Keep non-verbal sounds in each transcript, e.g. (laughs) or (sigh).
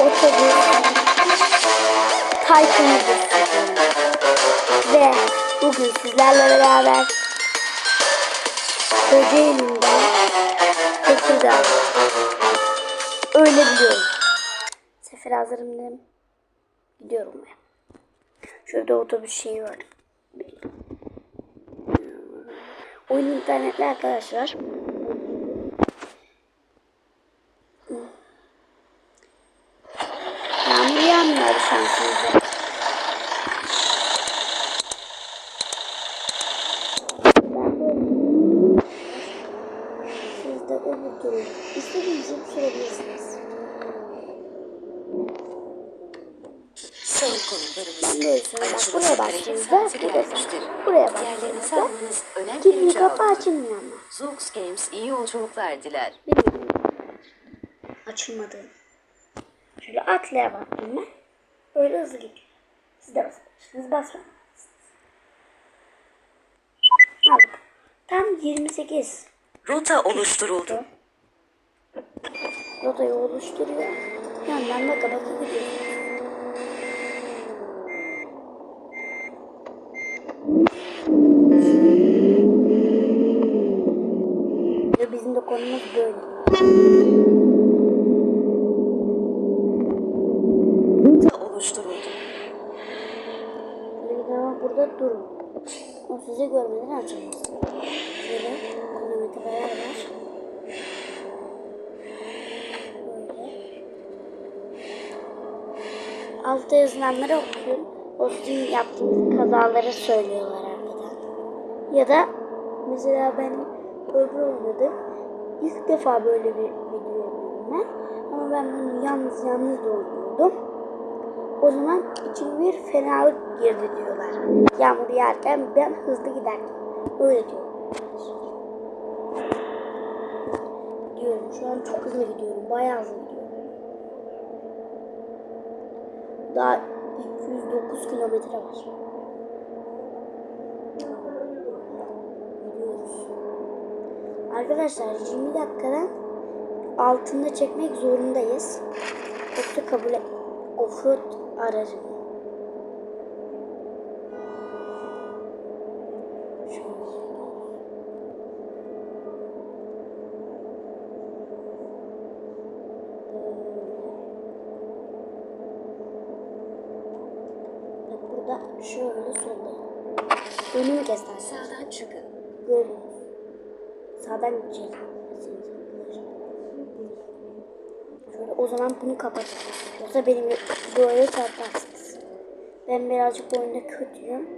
otobüs Tayfun videosu ve bugün sizlerle beraber Kocaeli'nden Tekirdağ öyle biliyorum. Sefer hazırım dedim. Gidiyorum ben. Şurada otobüs şeyi var. Oyun internetli arkadaşlar. Yağmur şansınıza. Siz de sürebilirsiniz. Neyse buraya gelmiştir. buraya kilitli bir kapı açılmıyor ama. Zoox Games iyi yolculuklar diler. Bilmiyorum. Açılmadı. Şöyle atlaya baktım ben. Böyle hızlı gidiyor. Siz de basabilirsiniz. Basma. Aldık. Tam 28. Rota oluşturuldu. Rotayı oluşturuyor. Yandan baka baka gidiyor. Ve bizim de konumuz böyle. Rota oluşturuldu. Böyle bir zaman burada durun. Görmeden açılmaz. Şöyle kronometreler var. Böyle. Altta yazılanları okuyun. O sizin yaptığınız kazaları söylüyorlar arkadan. Ya da mesela benim öbür oynadım. İlk defa böyle bir video yapıyorum ben. Ama ben bunu yalnız yalnız da oynuyordum. O zaman içime bir fenalık girdi diyorlar. Yağmur yağarken ben hızlı giderken. Öyle diyor. Diyorum şu an çok hızlı gidiyorum. Bayağı hızlı gidiyorum. Daha 209 kilometre var. Gidiyoruz. Arkadaşlar 20 dakikadan altında çekmek zorundayız. Yoksa kabul et. Offroad aracı. Burada şöyle solda. Önümü göster. Sağdan çıkın. Gördünüz. Sağdan gideceğiz. O zaman bunu kapatın. Yoksa benim böyle çarparsınız. Ben birazcık oyunda kötüyüm.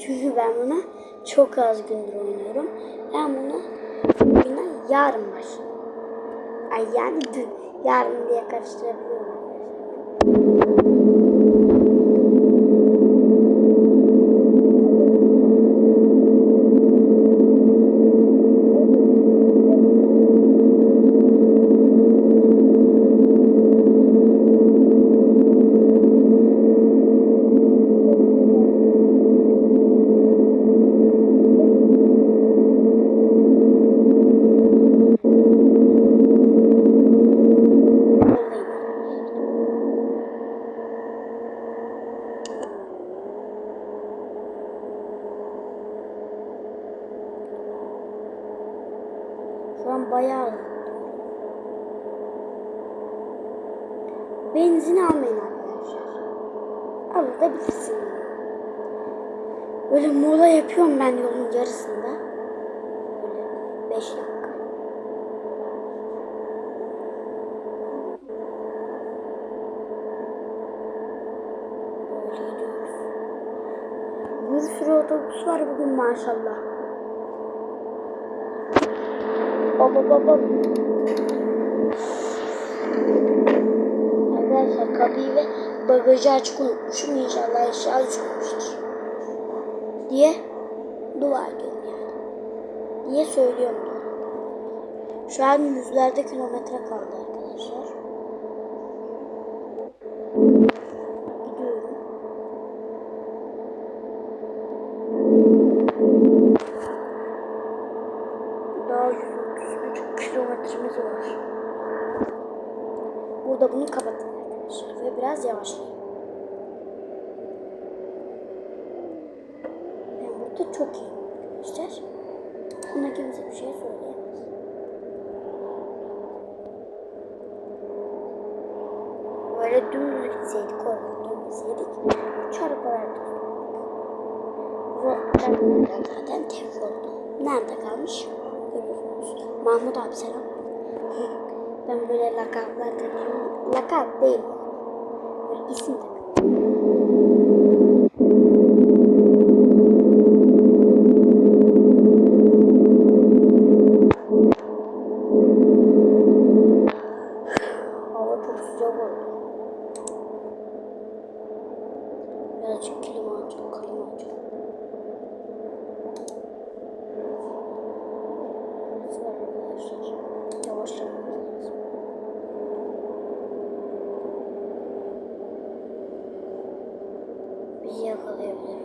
Çünkü ben bunu çok az gündür oynuyorum. Ben bunu oyuna yarın başladım. Ay yani dün. Yarın diye karıştırabiliyorum arkadaşlar. Yoldayım. Şu an bayağı Benzin almayın arkadaşlar. Alabilirsin. Böyle mola yapıyorum ben yolun yarısında. Böyle 5 dakika. Böyle gidiyoruz. Bir sürü otobüs var bugün maşallah. Hop hop. Arkadaşlar kapıyı ve bagajı açık unutmuşum. İnşallah eşya düşmemiştir. Diye dua ediyorum yani. Diye söylüyorum. Şu an yüzlerde kilometre kaldı arkadaşlar. Gidiyorum. Daha 133 kilometremiz var. Burada bunu kapatın. arkadaşlar ve biraz yavaşlayın. Ben burada çok iyiyim arkadaşlar. Buna kimse bir şey söyleyemez. Böyle dümdüz gitseydik orada dönmeseydik çarpılardık. Uzaktan zaten tek oldu. Nerede kalmış? Görüyorsunuz. Mahmut abi selam. (laughs) Ben böyle lakaplar takıyorum. Lakap değil. Böyle isim takıyorum. Arkadaşlar? Yavaşlamamız lazım. Bizi yakalayabilir.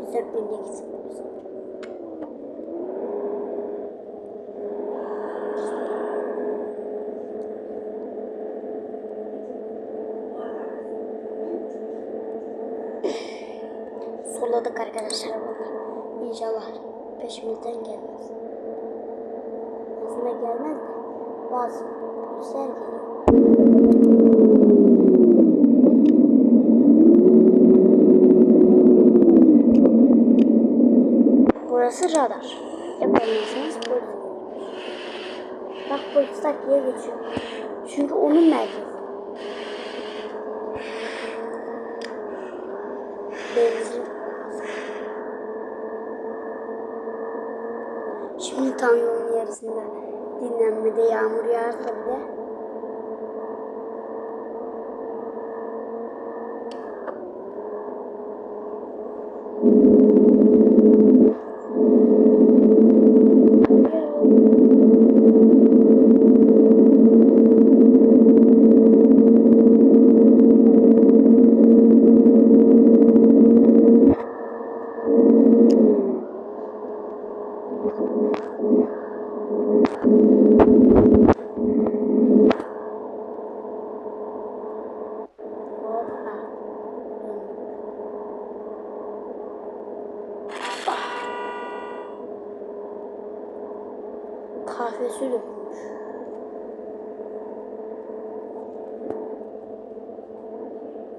Bizden önüne gitsin. Solladık arkadaşlar vallahi. İnşallah peşimizden gelmez. Aslında gelmez de bazı polisler geliyor. Burası radar. Yapamıyorsanız polis. Bak polis tak diye geçiyor. Çünkü onun merkezi. Benzin. Tam yolun yarısında dinlenmede yağmur yağarsa bile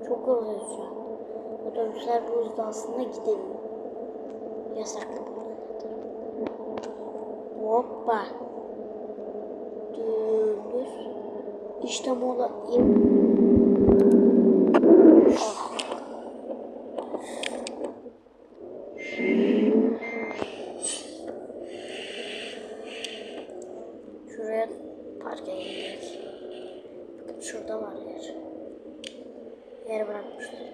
Çok hızlıyız şu an. Otobüsler bu hızda aslında gidemiyor. Yasaklı buralar. Hoppa. Dümdüz. İşte mola. Ah. Şuraya park. Bakın şurada var yer. Yer bırakmışlar.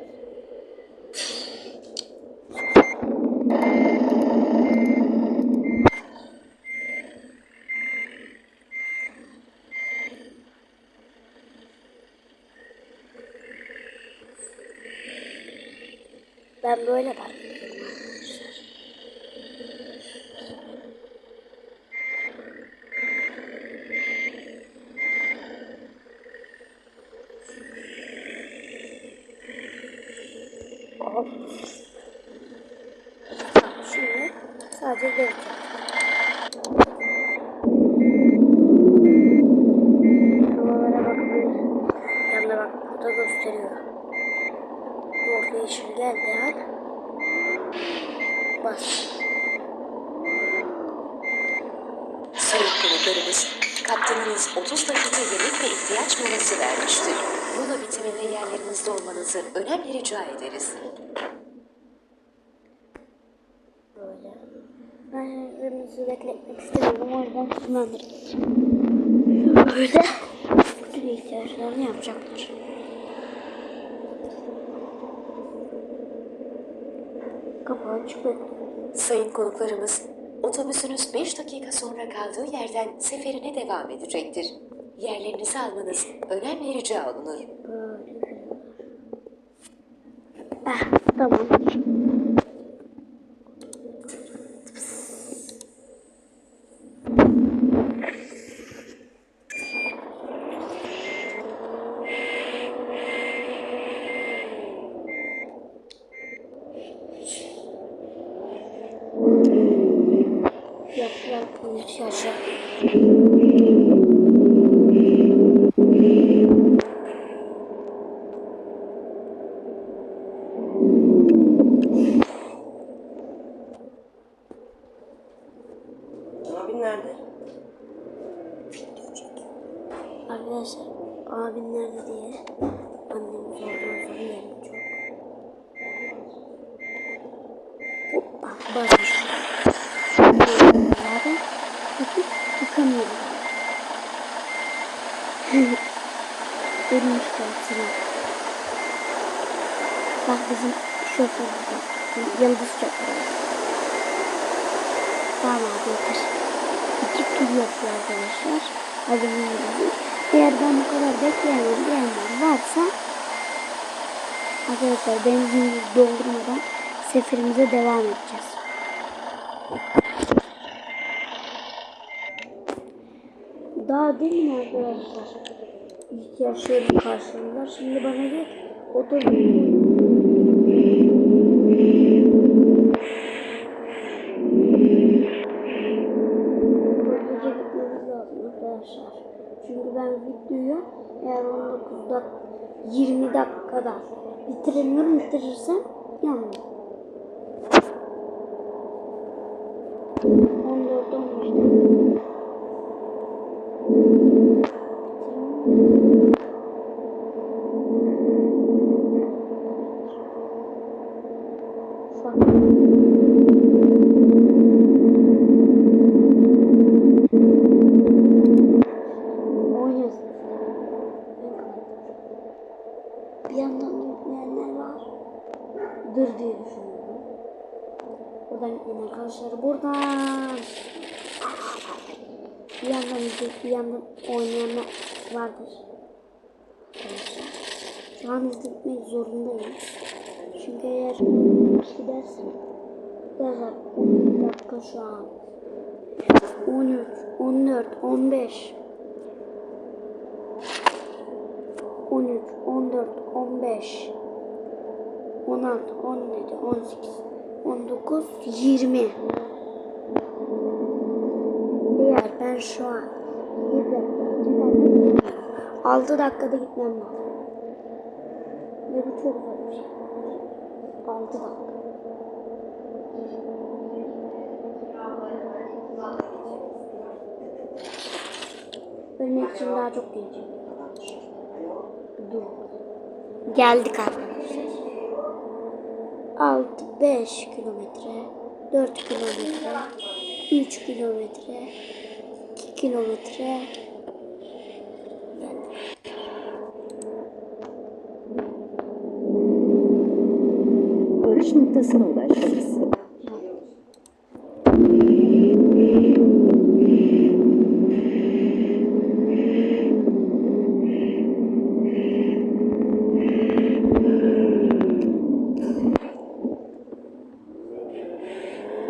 Ben böyle park ediyorum arkadaşlar. Hop. Tamam, Şimdi sadece geleceğim. Havalara bakabilirsin. Yanında bak burada gösteriyor. Orada yeşil geldi hadi. Bas. Sayın konuklarımız, kaptanınız 30 dakika yemek ve ihtiyaç molası vermiştir. Mola bitiminde yerlerinizde olmanızı önemli rica ederiz. Böyle. Ben sizi bekletmek kullanırım. Böyle. Bütün ihtiyaçlarını yapacaklar. Kapı açık bekliyor. Sayın konuklarımız, otobüsünüz 5 dakika sonra kaldığı yerden seferine devam edecektir. Yerlerinizi almanız önemli rica olunur. Ah tamam. arkadaşlar. Abin nerede? Arkadaşlar abin nerede diye annem sordu. İşte sıra. Bak bizim şoför burada. Yıldız şoför. Tamam abi yeter. İki tur yapıyor arkadaşlar. Hadi bunu Eğer ben bu kadar bekleyemem diyenler varsa arkadaşlar benzinimizi doldurmadan seferimize devam edeceğiz. Daha değil mi arkadaşlar? İhtiyaçlarımı karşıladılar. Şimdi bana ki otur. Çünkü ben videoyu eğer 19 dak 20 dakikada bitiremiyorum bitirirsem yanmıyor. 14 15 Oynuyorsun. Bir yandan yükleyenler var. Dur diye düşünüyorum. Buradan yükleyen arkadaşlar buradan. Bir yandan izleyip bir yandan oynayanlar vardır. Şu an izletmek zorundayım. Çünkü eğer gidersen Arkadaşlar 10 dakika şu an. 13, 14, 15 13, 14, 15 16, 17, 18 19, 20 Eğer ben şu an 1 dakika gidersem 6 dakikada gitmem lazım. Ve bu çok zor bir şey. 6 dakika. Ölmek için daha çok gencim. Dur. Geldik arkadaşlar. 6, 5 kilometre, 4 kilometre, 3 kilometre, 2 kilometre. Geldik. Varış noktasına ulaştınız.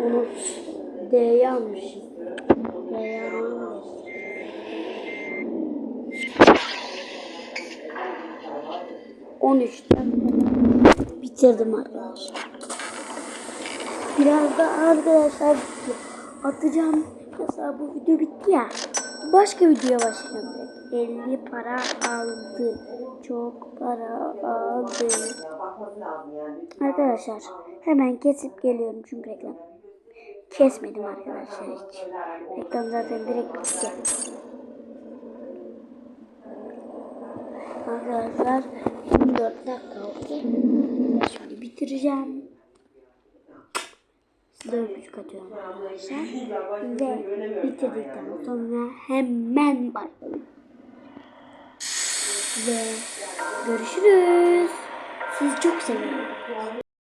Onu D'ye. On üçte bitirdim arkadaşlar. Biraz da arkadaşlar atacağım. Mesela bu video bitti ya. Başka videoya başlayacağım direkt. 50 para aldı. Çok para aldı. Arkadaşlar hemen kesip geliyorum çünkü reklam. Kesmedim arkadaşlar hiç. Reklam zaten direkt bitti. Arkadaşlar 24 dakika oldu. Şimdi bitireceğim. Size öpücük atıyorum arkadaşlar. Ve bitirdikten sonra hemen başlayalım. Ve görüşürüz. Sizi çok seviyorum.